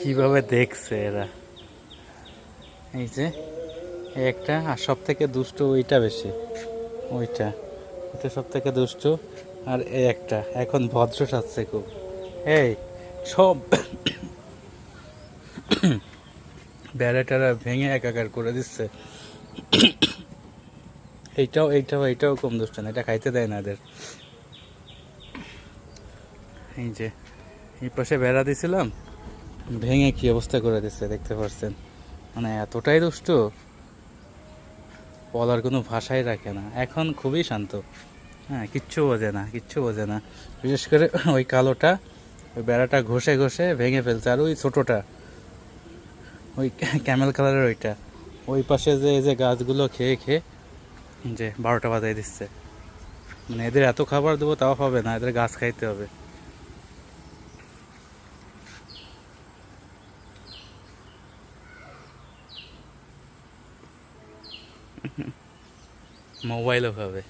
কীভাবে দেখছে এরা? এই যে একটা, আর সব থেকে দুষ্ট ওইটা বেশি, ওইটা। এটা সব থেকে দুষ্ট, আর এই একটা, এখন ভদ্র সাজছে খুব। এই, সব বেড়াটারা ভেঙে একাকার করে দিচ্ছে। এইটাও এইটাও এইটাও কম দুষ্ট না, এটা খাইতে দেয় না এদের। এই যে, এই পাশে বেড়া দিছিলাম ভেঙে কি অবস্থা করে দিচ্ছে দেখতে পাচ্ছেন মানে এতটাই দুষ্ট? বলার কোনো ভাষাই রাখে না। এখন খুবই শান্ত। হ্যাঁ কিচ্ছু বোঝে না, কিচ্ছু বোঝে না। বিশেষ করে ওই কালোটা, ওই বেড়াটা ঘষে ঘষে ভেঙে ফেলছে। আর ওই ছোটোটা, ওই ক্যামেল কালারের ওইটা। ওই পাশে যে, এই যে গাছগুলো খেয়ে খেয়ে যে বারোটা বাজায় দিচ্ছে। মানে এদের এত খাবার দেবো তাও হবে না, এদের গাছ খাইতে হবে। মোবাইলও খাবে